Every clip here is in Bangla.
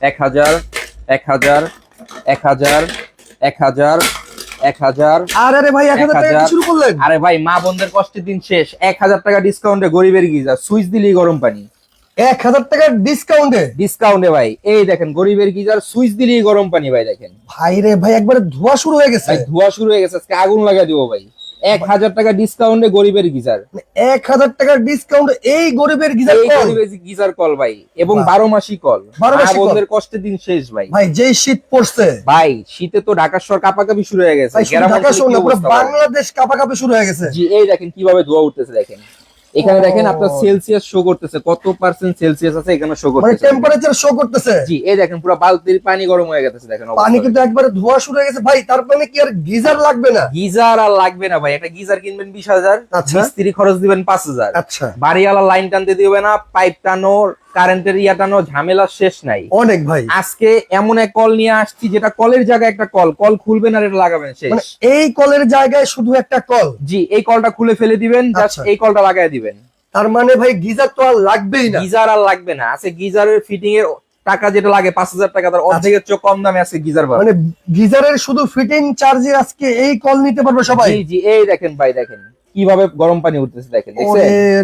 এক হাজার এক হাজার এক হাজার এক হাজার এক হাজার। আরে ভাই এক হাজার শুরু করলেন? আরে ভাই মা বোনদের কষ্টের দিন শেষ। এক হাজার টাকা ডিসকাউন্টে গরিবের গিজার সুইচ দিলেই গরম পানি। এক হাজার টাকার ডিসকাউন্টে ডিসকাউন্টে ভাই। এই দেখেন গরিবের গিজার সুইচ দিলেই গরম পানি ভাই দেখেন। ভাই রে ভাই একবারে ধোয়া শুরু হয়ে গেছে। ধোয়া শুরু হয়ে গেছে। আজকে আগুন লাগা দিব ভাই। এক হাজার টাকা ডিসকাউন্টে গরিবের গিজার। এক হাজার টাকার ডিসকাউন্ট এই গরিবের গিজার এই গরিবের গিজার কল ভাই এবং বারো মাসি কল। বারো বন্ধের কষ্টের দিন শেষ ভাই। ভাই যেই শীত পড়ছে। ভাই শীতে তো ঢাকা শহর কাপাকাপি শুরু হয়ে গেছে। ঢাকা শহর? বাংলাদেশ কাপাকাপি শুরু হয়ে গেছে। জি এই দেখেন কীভাবে ধোয়া উঠতেছে দেখেন। এখানে দেখেন আপনার সেলসিয়াস শো করতেছে কত পার্সেন্ট সেলসিয়াস আছে এখানে শো করতেছে? মানে টেম্পারেচার শো করতেছে? জি এই দেখেন পুরো বালতির পানি গরম হয়ে গেছে দেখেন পানি কিন্তু একবারে ধোয়া শুরু হয়ে গেছে। ভাই তার মানে কি আর গিজার লাগবে না? গিজার আর লাগবে না ভাই একটা গিজার কিনবেন বিশ হাজার আচ্ছা। মিস্ত্রি খরচ দিবেন পাঁচ হাজার। আচ্ছা। বাড়িওয়ালা লাইন টানতে দিবে না পাইপ টানো কারেন্টের ইয়া টানো ঝামেলা শেষ নাই। অনেক ভাই। আজকে এমন এক কল নিয়ে আসছি যেটা কলের জায়গায় একটা কল কল খুলবেন আর এটা লাগাবেন শেষ। মানে এই কলের জায়গায় শুধু একটা কল? জি এই কলটা খুলে ফেলে দিবেন জাস্ট আচ্ছা। এই কলটা লাগাই দিবেন। তার মানে ভাই গিজার তো আর লাগবেই না। গিজার আর লাগবে না। আছে গিজারের ফিটিং এর টাকা যেটা লাগে পাঁচ হাজার টাকা তার অর্ধেকের চেয়ে কম দামে আছে গিজার পাবেন মানে গিজারের শুধু ফিটিং চার্জে আজকে এই কল নিতে পারবে সবাই? জি জি এই দেখেন ভাই দেখেন। কীভাবে গরম পানি উঠতেছে দেখেন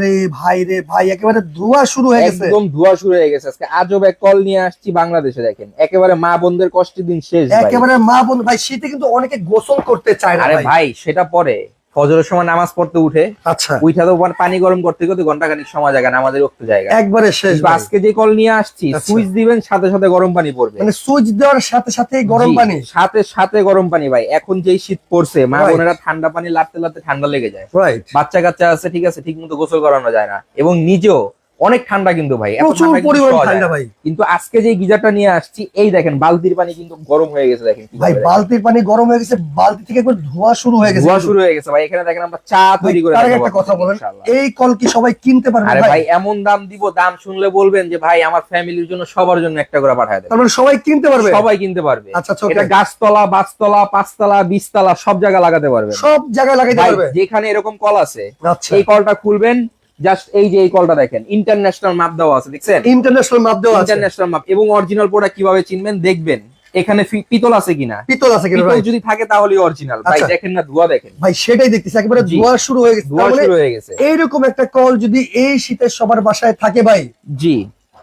রে ভাই রে ভাই একেবারে ধোয়া শুরু হয়ে গেছে। একদম ধোয়া শুরু হয়ে গেছে আজকে। আজব এক কল নিয়ে আসছি বাংলাদেশে দেখেন। একেবারে মা বোনদের কষ্টের দিন শেষ একেবারে মা বোন ভাই শীতে কিন্তু অনেকে গোসল করতে চায় না আরে ভাই সেটা পরে। ফজরের সময় নামাজ পড়তে উঠে আচ্ছা। উঠা তো পানি গরম করতে করতে ঘণ্টা খানিক সময় জায়গা নামাজের রক্ত জায়গা। একবারে শেষ বাসকে আজকে যে কল নিয়ে আসছি আচ্ছা। সুইচ দিবেন সাথে সাথে গরম পানি পড়বে। মানে সুইচ দেওয়ার সাথে সাথে গরম পানি? সাথে সাথে গরম পানি ভাই। এখন যেই শীত পড়ছে মা. বোনেরা ঠান্ডা পানি লাড়তে লাড়তে ঠান্ডা লেগে যায়। রাইট বাচ্চা কাচ্চা আছে ঠিক আছে ঠিক মতো গোসল করানো যায় না। এবং নিজেও অনেক ঠান্ডা কিন্তু ভাই প্রচুর কিন্তু পরিমাণ ঠান্ডা ভাই। কিন্তু আজকে যে গিজারটা নিয়ে আসছি এই দেখেন বালতির পানি কিন্তু গরম হয়ে গেছে দেখেন ভাই বালতির পানি গরম হয়ে গেছে বালতি থেকে একবার ধোয়া শুরু হয়ে গেছে ধোয়া শুরু হয়ে গেছে ভাই এখানে দেখেন আমরা চা তৈরি করে তার একটা কথা বলেন এই কল কি সবাই কিনতে পারবে ভাই? ভাই এমন দাম দিব দাম শুনলে বলবেন যে ভাই আমার ফ্যামিলির জন্য সবার জন্য একটা করে পাঠায় তার মানে সবাই কিনতে পারবে? সবাই কিনতে পারবে। আচ্ছা আচ্ছা এটা। গাছতলা বাসতলা পাঁচতলা বিশতলা সব জায়গায় লাগাতে পারবে সব জায়গায় লাগাতে পারবে? যেখানে এরকম কল আছে আচ্ছা। এই কলটা খুলবেন জাস্ট এই যে এই কলটা দেখেন ইন্টারন্যাশনাল মাপ দেওয়া আছে দেখছেন? ইন্টারন্যাশনাল মাপ দেওয়া আছে। ইন্টারন্যাশনাল মাপ এবং অরিজিনাল প্রোডাক্ট কীভাবে চিনবেন দেখবেন এখানে পিতল আছে কিনা? পিতল আছে কিনা পিতল যদি থাকে তাহলে অরিজিনাল ভাই আচ্ছা। দেখেন না ধোয়া দেখেন। ভাই সেটাই দেখতেছি একেবারে ধোয়া শুরু হয়ে গেছে। ধোয়া শুরু হয়ে গেছে। এইরকম একটা কল যদি এই শীতের সবার বাসায় থাকে ভাই জি।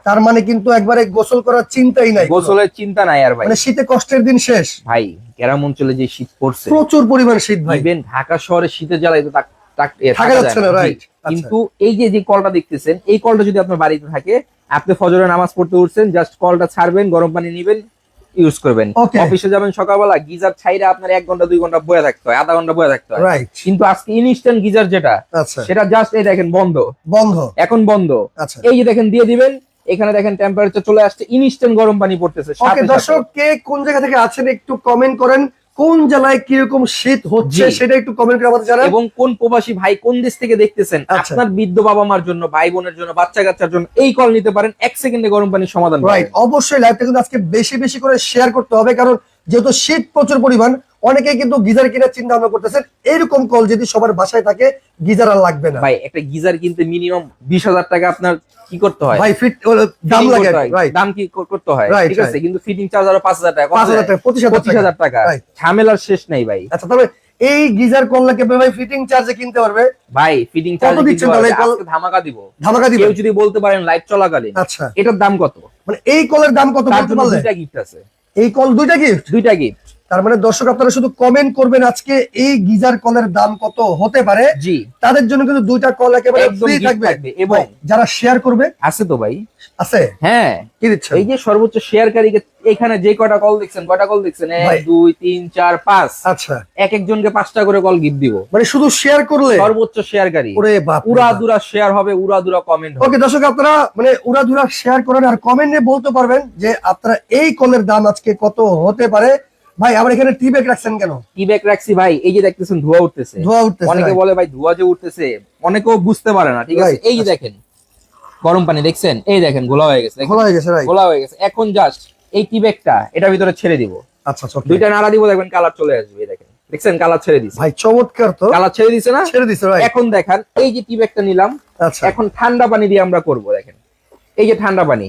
তার মানে কিন্তু একবারে গোসল করার চিন্তাই নাই গোসলের চিন্তা নাই আর ভাই। মানে শীতে কষ্টের দিন শেষ। ভাই গ্রাম অঞ্চলে যে শীত পড়ছে প্রচুর পরিমাণ শীত ভাই। ঢাকা শহরে শীতের জ্বালায় তো থাকা থাকা যাচ্ছে না, right. আচ্ছা। কিন্তু এই যে যে কলটা দেখতেছেন এই কলটা যদি আপনার বাড়িতে থাকে আপনি ফজরে নামাজ পড়তে উঠছেন জাস্ট কলটা ছাড়বেন গরম পানি নিবেন ইউজ করবেন। অফিসে যাবেন সকালবেলা গিজার ছাইরা আপনার এক ঘণ্টা দুই ঘণ্টা বয়ে থাকতে হয় আধা ঘণ্টা বয়ে থাকতে হয়। রাইট কিন্তু আজকে ইনস্ট্যান্ট গিজার যেটা আচ্ছা। সেটা জাস্ট এই দেখেন বন্ধ। বন্ধ। এখন বন্ধ। আচ্ছা। এই যে দেখেন দিয়ে দিবেন এখানে দেখেন টেম্পারেচার চলে আসছে ইনস্ট্যান্ট গরম পানি পড়তেছে ওকে দর্শক কে কোন জায়গা থেকে আছেন একটু কমেন্ট করেন। কোন জেলায় কীরকম শীত হচ্ছে সেটা একটু কমেন্ট করে আমাদের জানান এবং কোন প্রবাসী ভাই কোন দেশ থেকে দেখতেছেন আচ্ছা। আপনার বৃদ্ধ বাবা মার জন্য ভাই বোনের জন্য বাচ্চা কাচ্চার জন্য এই কল নিতে পারেন এক সেকেন্ডে গরম পানির সমাধান রাইট। অবশ্যই লাইভটা কিন্তু আজকে বেশি বেশি করে শেয়ার করতে হবে কারণ যেহেতু শীত প্রচুর পরিমাণ অনেকেই কিন্তু গিজার কেনার চিন্তা ভাবনা করতেছেন এরকম কল যদি সবার বাসায় থাকে গিজার আর লাগবে না। ভাই একটা গিজার কিনতে মিনিমাম বিশ হাজার টাকা আপনার কি করতে হয়? ভাই ফিট দাম লাগে দাম কি করতে হয়? ঠিক আছে কিন্তু ফিটিং চার্জ আরও পাঁচ হাজার টাকা পাঁচ হাজার টাকা পঁচিশ হাজার টাকা। ঝামেলার শেষ নেই ভাই। আচ্ছা তবে এই গিজার কলটাকে ভাই ফিটিং চার্জে কিনতে পারবে? ভাই ফিটিং চার্জ দিচ্ছেন তাহলে? ধামাকা দিব। ধামাকা দিবে কেউ যদি বলতে পারেন লাইভ চলাকালীন আচ্ছা। এটার দাম কত? মানে এই কলের দাম কত বলতে পারলে? দুইটা গিফট আছে। এই কল দুইটা গিফট দুইটা গিফট তার মানে দর্শক আপনারা শুধু কমেন্ট করবেন আজকে এই গিজার কলের দাম কত হতে পারে। জি। তাদের জন্য কিন্তু দুইটা কল একেবারে ফ্রি থাকবে। এবং যারা শেয়ার করবে আছে তো ভাই? আছে? হ্যাঁ। কি দিচ্ছেন? এই যে সর্বোচ্চ শেয়ারকারীকে এখানে যে কয়টা কল দেখছেন কয়টা কল দেখছেন? এক। দুই তিন চার পাঁচ। আচ্ছা। এক একজনকে পাঁচটা করে কল গিফট দিব। মানে শুধু শেয়ার করলে? সর্বোচ্চ শেয়ারকারী ওরে বাপ। উড়া দুরা শেয়ার হবে উড়া দুরা কমেন্ট হবে। ওকে দর্শক আপনারা মানে উড়াধুরা শেয়ার করেন আর কমেন্টে বলতে পারবেন যে আপনারা এই কলের দাম আজকে কত হতে পারে। ভাই আমার এখানে টি ব্যাগ রাখছেন কেন? টি ব্যাগ রাখছি ভাই এই যে দেখতেছেন ধোয়া উঠতেছে। ধোয়া উঠতেছে অনেকে বলে ভাই ধোয়া যে উঠতেছে অনেকেও বুঝতে পারে না। ঠিক আছে? এই যে দেখেন গরম পানি দেখছেন? এই দেখেন গোলা হয়ে গেছে? খোলা হয়ে গেছে ভাই গোলা হয়ে গেছে। এখন জাস্ট এই টি ব্যাগটা এটার ভিতরে ছেড়ে দিব। আচ্ছা আচ্ছা দুইটা নাড়া দিব দেখবেন কালার চলে আসবে দেখেন। দেখছেন কালার ছেড়ে দিছে। ভাই চমৎকার তো। কালার ছেড়ে দিছে না? ছেড়ে দিছে ভাই এখন দেখান এই যে টি ব্যাগটা নিলাম আচ্ছা। এখন ঠান্ডা পানি দিয়ে আমরা করব দেখেন। এই যে ঠান্ডা পানি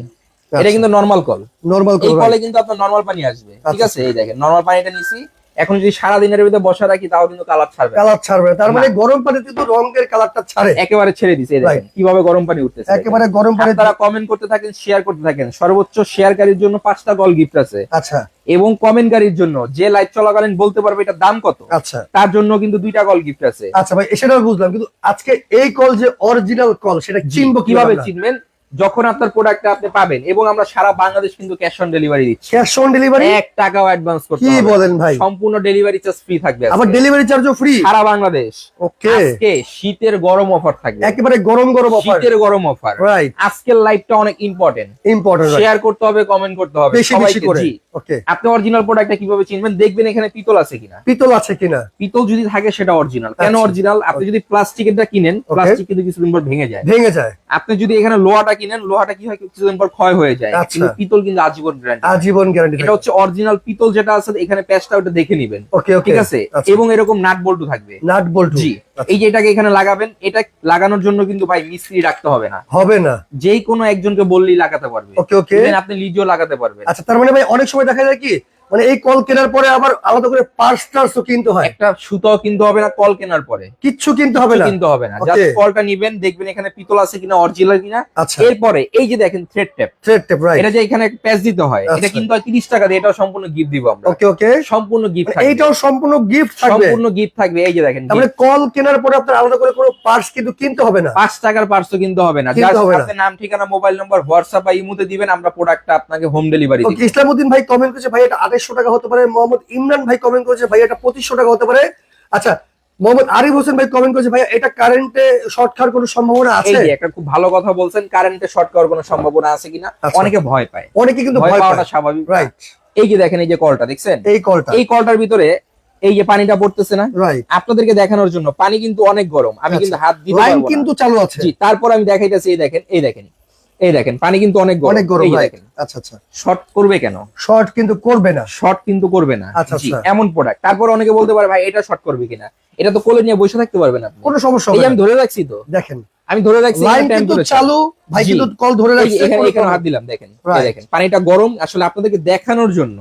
এটা কিন্তু নর্মাল কল নর্মাল এই কলে কিন্তু আপনার নর্মাল পানি আসবে। ঠিক আচ্ছা। আছে? এই দেখেন নর্মাল পানিটা নিছি। এখন যদি সারা দিনের ভিতরে বসা রাখি তাও কিন্তু কালার ছাড়বে। কালার ছাড়বে। তার মানে গরম পানিতে কিন্তু রঙের কালারটা ছাড়ে। একেবারে ছেড়ে দিছে এই দেখেন কীভাবে গরম পানি উঠতেছে। একেবারে গরম পানি আপনারা কমেন্ট করতে থাকেন শেয়ার করতে থাকেন। সর্বোচ্চ শেয়ারকারীর জন্য পাঁচটা গল গিফট আছে। আচ্ছা। এবং কমেন্টকারীর জন্য যে লাইভ চলাকালীন বলতে পারবে এটা দাম কত আচ্ছা। তার জন্য কিন্তু দুইটা কল গিফট আছে। আচ্ছা ভাই সেটা বুঝলাম কিন্তু আজকে এই কল যে অরিজিনাল কল সেটা চিনবো কীভাবে চিনবেন? যখন আপনার প্রোডাক্টটা আপনি পাবেন এবং আমরা সারা বাংলাদেশ কিন্তু ক্যাশ অন ডেলিভারি দিচ্ছি। ক্যাশ অন ডেলিভারি 1 টাকাও অ্যাডভান্স করতে কি হবে কি বলেন ভাই? সম্পূর্ণ ডেলিভারি চার্জ ফ্রি থাকবে আবার ডেলিভারি চার্জও ফ্রি সারা বাংলাদেশ। ওকে আজকে শীতের গরম অফার থাকবে। একেবারে গরম গরম অফার শীতের গরম অফার রাইট আজকের লাইভটা অনেক ইম্পর্টেন্ট ইম্পর্টেন্ট শেয়ার করতে হবে কমেন্ট করতে হবে। সবাইকে করে। জি। ওকে আপনি অরিজিনাল প্রোডাক্টটা কীভাবে চিনবেন? দেখবেন এখানে পিতল আছে কিনা। পিতল আছে কিনা? পিতল যদি থাকে সেটা অরিজিনাল কেন আচ্ছা। অরিজিনাল আপনি যদি প্লাস্টিকেরটা কিনেন প্লাস্টিক কিন্তু কিছুদিন পর ভেঙে যায়। ভেঙে যায়। আপনি যদি এখানে লোহাটা কিনেন লোহাটা কি হয়? কিছুদিন পর ক্ষয় হয়ে যায়। আচ্ছা। কিন্তু পিতল কিন্তু আজীবন গ্যারান্টি আজীবন গ্যারান্টি এটা হচ্ছে অরিজিনাল পিতল যেটা আছে এখানে প্যাচটা ওটা দেখে নিবেন। ওকে ওকে ঠিক আছে? এবং এরকম নাট বল্টু থাকবে। নাট বল্টু জি। এই যে এটাকে এখানে লাগাবেন এটা লাগানোর জন্য কিন্তু ভাই মিস্ত্রি রাখতে হবে না। হবে না। যেই কোনো একজনকে বললেই লাগাতে পারবে। ওকে ওকে। আপনি লিজও লাগাতে পারবেন। আচ্ছা তার মানে ভাই অনেক সময় দেখা যায় কি মানে এই কল কেনার পরে আবার আলাদা করে পার্স টার্সও কিনতে হয়। একটা সুতাও কিনতে হবে না কল কেনার পরে। কিচ্ছু কিনতে হবে না। কিনতে হবে না। জাস্ট কলটা নিবেন দেখবেন এখানে পিতল আছে কিনা অরিজিনাল কিনা। আচ্ছা। এরপরে এই যে দেখেন thread tap thread tap right এটা যে এখানে প্যাচ দিতে হয় এটা আচ্ছা। কিন্তু হয় তিরিশ টাকা দিয়ে এটাও সম্পূর্ণ গিফট দিব আমরা। ওকে ওকে সম্পূর্ণ গিফট থাকবে। এইটাও সম্পূর্ণ গিফট থাকবে। সম্পূর্ণ গিফট থাকবে এই যে দেখেন মানে কল কেনার পরে আপনার আলাদা করে কোনো পার্স কিন্তু কিনতে হবে না। পাঁচ টাকার পার্সও কিনতে হবে না। জাস্ট আপনার নাম ঠিকানা মোবাইল নম্বর হোয়াটসঅ্যাপ বা ইমুতে দিবেন আমরা প্রোডাক্টটা আপনাকে হোম ডেলিভারি ওকে ইসলামউদ্দিন ভাই কমেন্ট করেছে ভাই এটা আঠাশশো টাকা হতে পারে। মোহাম্মদ ইমরান ভাই কমেন্ট করেছে ভাই এটা পঁচিশশো টাকা হতে পারে। আচ্ছা মোহাম্মদ আরিফ হোসেন ভাই কমেন্ট করেছে ভাই এটা কারেন্টে শর্ট খাওয়ার কোনো সম্ভাবনা আছে? একটা খুব ভালো কথা বলছেন কারেন্টে শর্ট করার কোনো সম্ভাবনা আছে কিনা? আচ্ছা। অনেকে ভয় পায়। অনেকে কিন্তু ভয় পাওয়াটা স্বাভাবিক। রাইট এই যে দেখেন এই যে কলটা দেখছেন? এই কলটা। এই কলটার ভিতরে এই যে পানিটা পড়তেছে না আপনাদেরকে দেখানোর জন্য পানি কিন্তু অনেক গরম। আমি কিন্তু হাত লাইন কিন্তু চালু আছে। জি তারপর আমি দেখাইতেছি এই দেখেন এই দেখেন। এই দেখেন পানি কিন্তু অনেক গরম। অনেক গরম আচ্ছা আচ্ছা। শর্ট করবে কেন? শর্ট কিন্তু করবে না। শর্ট কিন্তু করবে না। আচ্ছা, আচ্ছা। এমন প্রোডাক্ট তারপর অনেকে বলতে পারে ভাই এটা শর্ট করবে কিনা? এটা তো কোলে নিয়ে বসে থাকতে পারবে না কোনো সমস্যা আমি ধরে রাখছি তো। দেখেন আমি ধরে রাখছি লাইন কিন্তু চালু ভাই কিন্তু কল ধরে রাখছে এখানে এখানে হাত দিলাম দেখেন এই দেখেন পানিটা গরম আসলে আপনাদেরকে দেখানোর জন্য।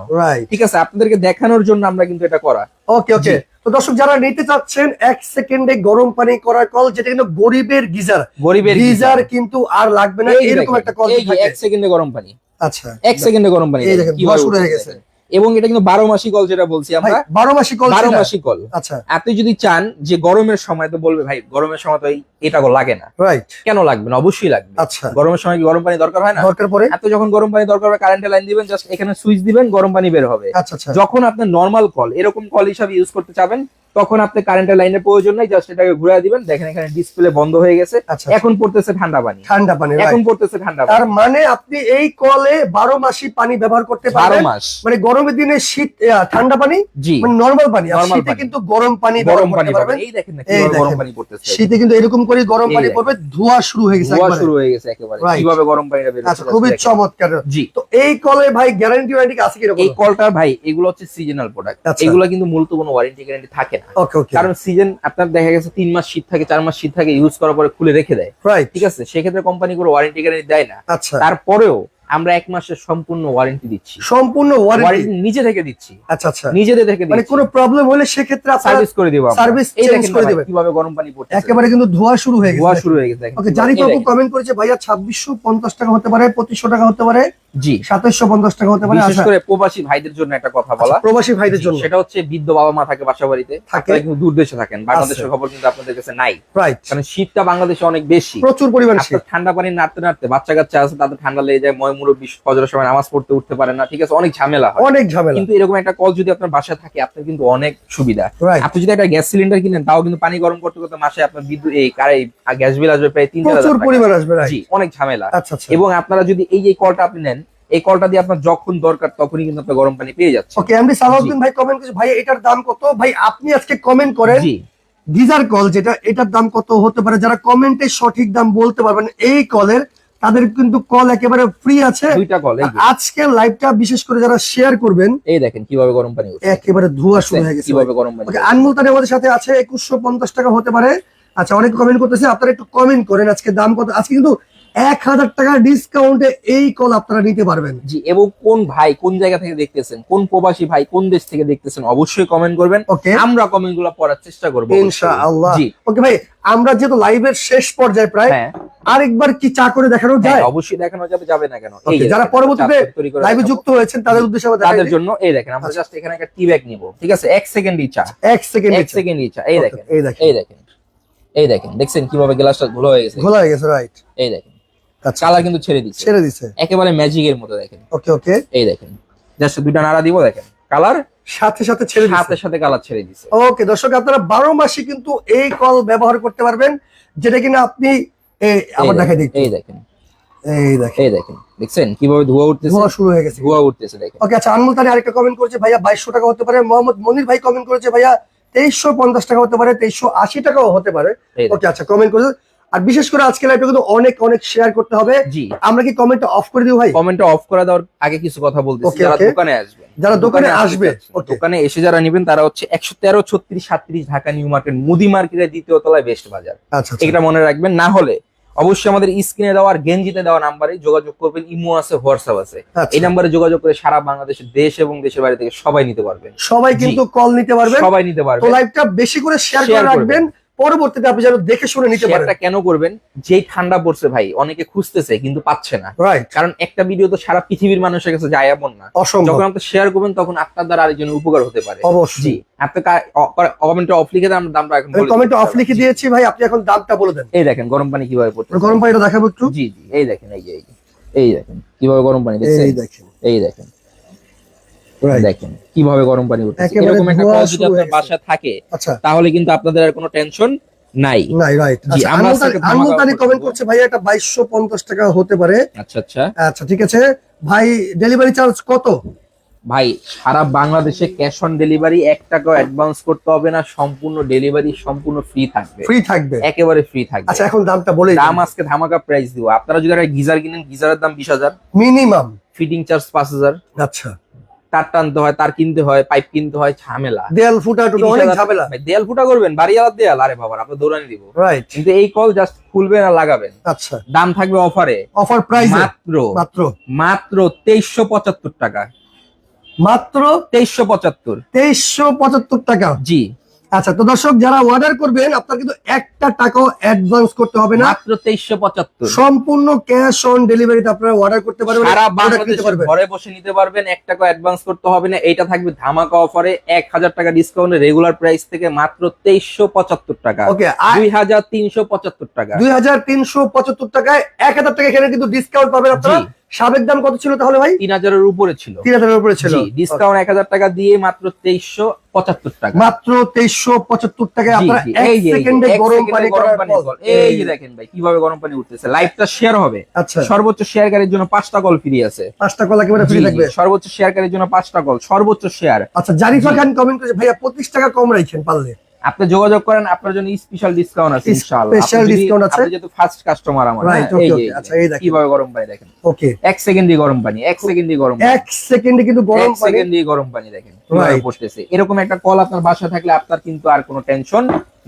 ঠিক আছে আপনাদেরকে দেখানোর জন্য আমরা কিন্তু এটা করা। ওকে ওকে তো দর্শক যারা নিতে চাচ্ছেন এক সেকেন্ডে গরম পানি করার কল যেটা কিন্তু গরিবের গিজার। গরিবের গিজার। কিন্তু আর লাগবে না এরকম একটা কল এক সেকেন্ডে গরম পানি। আচ্ছা। এক সেকেন্ডে গরম পানি এই দেখেন, শুরু হয়ে গেছে। এবং এটা কিন্তু বারো মাসি কল যেটা বলছি আমরা বারো মাসি কল বারো মাসিক মাসি কল আচ্ছা। আপনি যদি চান যে গরমের সময় তো বলবে ভাই গরমের সময় তো এটা লাগে না। রাইট কেন লাগবে না? অবশ্যই লাগবে। আচ্ছা। গরমের সময় কি গরম পানি দরকার হয় না? দরকার পরে এত যখন গরম পানি দরকার হবে কারেন্টের লাইন দিবেন জাস্ট এখানে সুইচ দিবেন গরম পানি বের হবে। আচ্ছা আচ্ছা। যখন আপনি নর্মাল কল এরকম কল হিসাবে ইউজ করতে চাবেন তখন আপনি কারেন্টের লাইনের প্রয়োজন নেই জাস্ট এটাকে ঘুরে দিবেন। দেখেন এখানে ডিসপ্লে বন্ধ হয়ে গেছে। আচ্ছা এখন পড়তেছে ঠান্ডা পানি। ঠান্ডা পানি এখন পড়তেছে ঠান্ডা তার মানে আপনি এই কলে বারো মাসি পানি ব্যবহার করতে পারবেন। মাস। মানে গরমের দিনে শীত ঠান্ডা পানি জি। মানে নর্মাল পানি। আর শীতে কিন্তু গরম পানি গরম পানি পারবেন পাবেন। এই দেখেন না কীভাবে গরম পানি পড়তেছে। শীতে কিন্তু এরকম করে গরম পানি। পড়বে ধোঁয়া শুরু হয়ে গেছে একবারে। শুরু হয়ে গেছে একেবারে। কীভাবে গরম পানিটা বের আচ্ছা খুবই চমৎকার। জি। তো এই কলে ভাই গ্যারান্টি ওয়ারেন্টি আছে কীরকম? এই কলটা ভাই এগুলো হচ্ছে সিজনাল প্রোডাক্ট আচ্ছা। এগুলো কিন্তু মূলত কোনো ওয়ারেন্টি গ্যারান্টি থাকে না। ওকে ওকে কারণ সিজন আপনার দেখা গেছে তিন মাস শীত থাকে চার মাস শীত থাকে ইউজ করার পরে খুলে রেখে দেয়। রাইট ঠিক আছে? সেক্ষেত্রে কোম্পানি কোনো ওয়ারেন্টি গ্যারান্টি দেয় না। আচ্ছা। তারপরেও আমরা এক মাসের সম্পূর্ণ ওয়ারেন্টি দিচ্ছি। সম্পূর্ণ ওয়ারেন্টি নিজে থেকে দিচ্ছি। আচ্ছা আচ্ছা। নিজেদের থেকে মানে কোনো প্রবলেম হলে সেক্ষেত্রে সার্ভিস করে দিব change দেখেন করে দিবেন। কীভাবে গরম পানি পড়ছে একেবারে কিন্তু ধোঁয়া শুরু হয়ে ধোয়া শুরু হয়ে গেছে ওকে জানি বাবু কমেন্ট করেছে ভাইয়া ছাব্বিশশো পঞ্চাশ টাকা হতে পারে পঁচিশশো টাকা হতে পারে। জি। সাতাশশো পঞ্চাশ টাকা হতে পারে বিশেষ আচ্ছা। করে প্রবাসী ভাইদের জন্য একটা কথা বলা। আচ্ছা, প্রবাসী ভাইদের জন্য। সেটা হচ্ছে বৃদ্ধ বাবা মা থাকে বাসা বাড়িতে থাকে। কিন্তু দূর দেশে থাকেন বাংলাদেশের আচ্ছা। খবর কিন্তু আপনাদের কাছে নাই। রাইট কারণ শীতটা বাংলাদেশে অনেক বেশি। প্রচুর পরিমাণ শীত। ঠান্ডা পানি নাড়তে নাড়তে বাচ্চা কাচ্চা আছে তাদের ঠান্ডা লেগে যায় ময় মুরব্বী ফজরের সময় নামাজ পড়তে উঠতে পারে না ঠিক আছে অনেক ঝামেলা হয়। অনেক ঝামেলা। কিন্তু এরকম একটা কল যদি আপনার বাসায় থাকে আপনার কিন্তু অনেক সুবিধা। আপনি যদি একটা গ্যাস সিলিন্ডার কিনেন তাও কিন্তু পানি গরম করতে করতে মাসে আপনার বিদ্যুৎ এই কারে গ্যাস বিল আসবে প্রায় তিন হাজার প্রচুর পরিমাণ আসবে অনেক ঝামেলা। এবং আপনারা যদি এই যে কলটা আপনি নেন এই কলটা দিয়ে আপনার যখন দরকার তখনই কিন্তু আপনার গরম পানি পেয়ে যাচ্ছে ওকে এমডি সালাউদ্দিন ভাই কমেন্ট করেছে। ভাই এটার দাম কত? ভাই আপনি আজকে কমেন্ট করেন। জি। গিজার কল যেটা এটার দাম কত হতে পারে? যারা কমেন্টে সঠিক দাম বলতে পারবেন এই কলের তাদের কিন্তু কল একেবারে ফ্রি আছে। দুইটা কল। আজকের লাইভটা বিশেষ করে যারা শেয়ার করবেন এই দেখেন কীভাবে গরম পানি একেবারে ধোঁয়া শুরু হয়ে গেছে। কীভাবে গরম পানি আনমুল তানি আমাদের সাথে আছে একুশশো পঞ্চাশ টাকা হতে পারে। আচ্ছা অনেক কমেন্ট করতেছে আপনারা একটু কমেন্ট করেন আজকে দাম কত। আজকে কিন্তু এক হাজার টাকা ডিসকাউন্টে এই কল আপনারা নিতে পারবেন। জি এবং কোন ভাই কোন জায়গা থেকে দেখতেছেন কোন প্রবাসী ভাই কোন দেশ থেকে দেখতেছেন অবশ্যই কমেন্ট করবেন। ওকে আমরা কমেন্টগুলো পড়ার চেষ্টা করব ইনশাআল্লাহ। ওকে ভাই আমরা যেহেতু লাইভের শেষ পর্যায়ে প্রায় হ্যাঁ। আরেকবার কি চা করে দেখানো হ্যাঁ, যায়? অবশ্যই দেখানো যাবে যাবে না কেন? যারা পরবর্তীতে লাইভে যুক্ত হয়েছেন তাদের উদ্দেশ্যে তাদের জন্য এই দেখেন আমরা জাস্ট এখানে একটা টি ব্যাগ নিব ঠিক আছে? এক সেকেন্ডই চা। এক সেকেন্ড এক সেকেন্ডই চা। এই দেখেন এই দেখেন। এই দেখেন এই দেখেন দেখছেন কীভাবে গ্লাসটা ধুলো হয়ে গেছে? খোলা হয়ে গেছে রাইট এই দেখেন। কালার কিন্তু ছেড়ে দিচ্ছে। ছেড়ে দিচ্ছে একেবারে ম্যাজিকের মতো দেখেন। ওকে ওকে। এই দেখেন। জাস্ট দুইটা নাড়া দিব দেখেন। কালার সাথে সাথে ছেড়ে সাথে সাথে কালার ছেড়ে দিচ্ছে ওকে দর্শক আপনারা বারো মাসে কিন্তু এই কল ব্যবহার করতে পারবেন যেটা কিনা আপনি এই আবার দেখাই দিই এই দেখেন। এই দেখেন। এই দেখেন দেখছেন? কীভাবে ধোয়া উঠতেছে? ধোয়া শুরু হয়ে গেছে। ধোয়া উঠতেছে দেখেন। ওকে আচ্ছা আনমোল তানি আরেকটা কমেন্ট করেছে ভাইয়া বাইশশো টাকা হতে পারে। মোহাম্মদ মনির ভাই কমেন্ট করেছে ভাইয়া তেইশশো পঞ্চাশ টাকা হতে পারে তেইশশো আশি টাকাও হতে পারে। ওকে আচ্ছা কমেন্ট করেছে। আর বিশেষ করে আজকে লাইভটা কিন্তু অনেক অনেক শেয়ার করতে হবে। জি। আমরা কি কমেন্টটা অফ করে দিব ভাই? কমেন্টটা অফ করে দেওয়ার আগে কিছু কথা বলতেছি। যারা দোকানে আসবে যারা দোকানে আসবে, দোকানে এসে যারা নেবেন তারা হচ্ছে একশো তেরো ছত্রিশ সাত্রিশ ঢাকা নিউ মার্কেট মুদি মার্কেটের দ্বিতীয় তলায় বেস্ট বাজার। আচ্ছা আচ্ছা। এটা মনে রাখবেন। না হলে অবশ্যই আমাদের স্ক্রিনে দেওয়ার গেঞ্জিতে দেওয়া নাম্বারে যোগাযোগ করবেন। ইমো আছে হোয়াটসঅ্যাপ আছে। আচ্ছা। এই নাম্বারে যোগাযোগ করে সারা বাংলাদেশের দেশ এবং দেশের বাইরে থেকে সবাই নিতে পারবেন। সবাই কিন্তু কল নিতে পারবেন। সবাই নিতে তো পারবেন লাইভটা বেশি করে শেয়ার করে। রাখবেন। পরবর্তীতে আপনি যেন দেখে শুনে নিতে পারেন। শেয়ারটা কেন করবেন? যেই ঠান্ডা পড়ছে ভাই অনেকে খুঁজতেছে কিন্তু পাচ্ছে না। রাইট কারণ একটা ভিডিও তো সারা পৃথিবীর মানুষের কাছে যায় এমন না। যখন আপনি শেয়ার করবেন তখন আপনার দ্বারা আরেকজনের উপকার হতে পারে। অবশ্যই। জি আপনি কমেন্টে অফ লিখে দেন আমরা দামটা এখন কমেন্টে অফ লিখে দিয়েছি ভাই আপনি এখন দামটা বলে দেন। এই দেখেন গরম পানি কীভাবে পড়ছে গরম পানিটা দেখাবো একটু। জি জি এই দেখেন এই যে এই দেখেন কীভাবে গরম পানি এই দেখেন এই দেখেন। দেখেন কীভাবে গরম পানি উঠছে এরকম একটা কল যদি আপনার। বাসায় থাকে আচ্ছা। তাহলে কিন্তু আপনাদের আর কোনো টেনশন নাই। নাই রাইট আনমোল তানি- offer কমেন্ট করছে ভাইয়া এটা বাইশশো পঞ্চাশ টাকা হতে পারে। আচ্ছা আচ্ছা। আচ্ছা ঠিক আছে। ভাই ডেলিভারি চার্জ কত? ভাই সারা বাংলাদেশে ক্যাশ অন ডেলিভারি এক টাকাও অ্যাডভান্স করতে হবে না সম্পূর্ণ ডেলিভারি সম্পূর্ণ ফ্রি থাকবে। ফ্রি থাকবে। একেবারে ফ্রি থাকবে। আচ্ছা এখন দামটা বলে দাম আজকে ধামাকা প্রাইস দিব। আপনারা যদি একটা গিজার কিনেন গিজারের দাম বিশ হাজার। মিনিমাম ফিটিং চার্জ পাঁচ হাজার। আচ্ছা। তার টানতে হয় তার কিনতে হয় পাইপ কিনতে হয় ঝামেলা। দেয়াল ফুটা টুটা 30,000 অনেক ঝামেলা। দেয়াল ফুটা করবেন বাড়ি আলাদা দেয়াল আরে বাবা আপনি দৌড়ানি দিব। রাইট কিন্তু এই কল জাস্ট খুলবেন আর লাগাবেন। আচ্ছা। দাম থাকবে অফারে। অফার প্রাইস মাত্র মাত্র। মাত্র তেইশশো পঁচাত্তর টাকা। মাত্র? তেইশশো পঁচাত্তর। তেইশশো পঁচাত্তর টাকা। জি। আচ্ছা তো দর্শক যারা অর্ডার করবেন আপনার কিন্তু একটা টাকাও অ্যাডভান্স করতে হবে না। মাত্র তেইশশো পঁচাত্তর। সম্পূর্ণ ক্যাশ অন ডেলিভারিতে আপনারা অর্ডার করতে পারবেন সারা বাংলাদেশে ঘরে বসে নিতে পারবেন এক টাকা অ্যাডভান্স করতে হবে না। এইটা থাকবে ধামাকা অফারে এক হাজার টাকা ডিসকাউন্টে রেগুলার প্রাইস থেকে মাত্র তেইশশো পঁচাত্তর টাকা। ওকে দুই হাজার তিনশো পঁচাত্তর টাকা। দুই হাজার তিনশো পঁচাত্তর টাকায় এক হাজার টাকা এখানে কিন্তু ডিসকাউন্ট পাবেন আপনারা। সাবেক দাম কত ছিল তাহলে ভাই? তিন হাজারের উপরে ছিল। তিন হাজারের উপরে ছিল। ডিসকাউন্ট এক হাজার টাকা দিয়ে মাত্র তেইশশো পঁচাত্তর টাকা। মাত্র তেইশশো পঁচাত্তর টাকায় আপনারা এক সেকেন্ডে গরম পানি। এই যে দেখেন ভাই কীভাবে গরম পানি উঠতেছে। লাইভটা শেয়ার হবে। আচ্ছা। সর্বোচ্চ শেয়ারকারীর জন্য পাঁচটা কল ফ্রি আছে। পাঁচটা কল একেবারে ফ্রি থাকবে। সর্বোচ্চ শেয়ারকারীর জন্য পাঁচটা কল সর্বোচ্চ শেয়ার আচ্ছা জারিফা। খান কমেন্ট করেছে ভাইয়া পঁচিশ টাকা কম রাখছেন পারলে। আপনি যোগাযোগ করেন আপনার জন্য স্পেশাল ডিসকাউন্ট আছে ইনশাআল্লাহ। যদি- discount আছে? আপনি যেহেতু ফার্স্ট কাস্টমার আমার এই okay, এই যে, আচ্ছা, এই দেখেন। কীভাবে গরম পানি দেখেন? ওকে এক সেকেন্ডে গরম পানি এক সেকেন্ডে গরম পানি। এক সেকেন্ডে কিন্তু গরম এক পানি। সেকেন্ডে গরম পানি দেখেন কীভাবে. পড়তেছে এরকম একটা কল আপনার বাসায় থাকলে আপনার কিন্তু আর কোনো টেনশন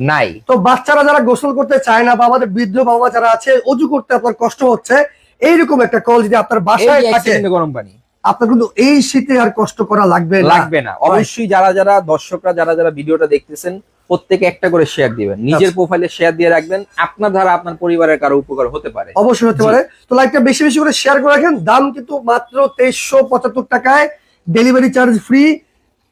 নাই। তো বাচ্চারা যারা গোসল করতে চায় না বা আমাদের বৃদ্ধ বাবা যারা আছে অজু করতে আপনার কষ্ট হচ্ছে এইরকম একটা কল যদি আপনার বাসায় যে এক থাকে গরম পানি। আপনার কিন্তু এই শীতে আর কষ্ট করা লাগবে লাগবে না। অবশ্যই যারা যারা দর্শকরা যারা যারা ভিডিওটা দেখতেছেন প্রত্যেকে একটা করে শেয়ার দিবেন। নিজের আচ্ছা। প্রোফাইলে শেয়ার দিয়ে রাখবেন। আপনার দ্বারা আপনার পরিবারের কারও উপকার হতে পারে। অবশ্যই হতে পারে। তো লাইকটা বেশি বেশি করে শেয়ার করে রাখেন। দাম কিন্তু মাত্র তেইশশো পঁচাত্তর টাকায় ডেলিভারি চার্জ ফ্রি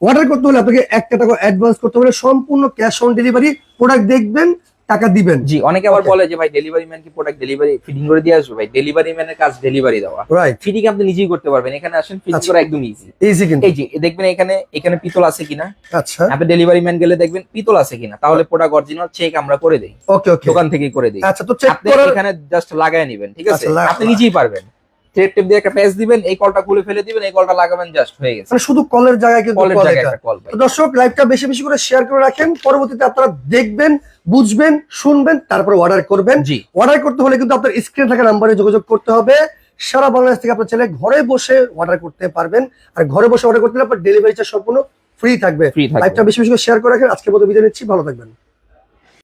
অর্ডার করতে হলে আপনাকে একটা টাকা অ্যাডভান্স করতে হবে সম্পূর্ণ ক্যাশ অন ডেলিভারি প্রোডাক্ট দেখবেন। টাকা দিবেন। জি অনেকে আবার বলে যে ভাই ডেলিভারি ম্যান কি প্রোডাক্ট ডেলিভারি ফিটিং করে দিয়ে আসবে? ভাই ডেলিভারি ম্যানের কাজ ডেলিভারি দেওয়া। রাইট ফিটিং আপনি নিজেই করতে পারবেন। এখানে আসেন ফিটিং আচ্ছা। করা একদম ইজি ইজি কিন্তু। এই যে দেখবেন এখানে এখানে পিতল আছে কিনা? আচ্ছা। আপনি ডেলিভারি ম্যান গেলে দেখবেন পিতল আছে কিনা? তাহলে প্রোডাক্ট অরিজিনাল চেক আমরা করে দেই। ওকে ওকে দোকান থেকে করে দেই। আচ্ছা তো চেক করে এখানে জাস্ট লাগায় নেবেন ঠিক আছে? আচ্ছা, আপনি নিজেই পারবেন। থ্রেড টেপ দিয়ে একটা প্যাচ দিবেন এই কলটা খুলে ফেলে দিবেন এই কলটা লাগাবেন জাস্ট হয়ে গেছে। মানে শুধু কলের জায়গায় কিন্তু কলের জায়গায় একটা কল তো দর্শক লাইভটা বেশি বেশি করে শেয়ার করে রাখেন। পরবর্তীতে আপনারা দেখবেন বুঝবেন শুনবেন তারপরে অর্ডার করবেন। জি। অর্ডার করতে হলে কিন্তু আপনার স্ক্রিনে থাকা নাম্বারে যোগাযোগ করতে হবে। সারা বাংলাদেশ থেকে আপনার ছেলে ঘরে বসে অর্ডার করতে পারবেন। আর ঘরে বসে অর্ডার করতে হলে আপনার ডেলিভারি চার্জ সম্পূর্ণ ফ্রি থাকবে। ফ্রি থাকবে। লাইভটা বেশি বেশি করে শেয়ার করে রাখেন। আজকে মতো বিদায় নিচ্ছি। ভালো থাকবেন।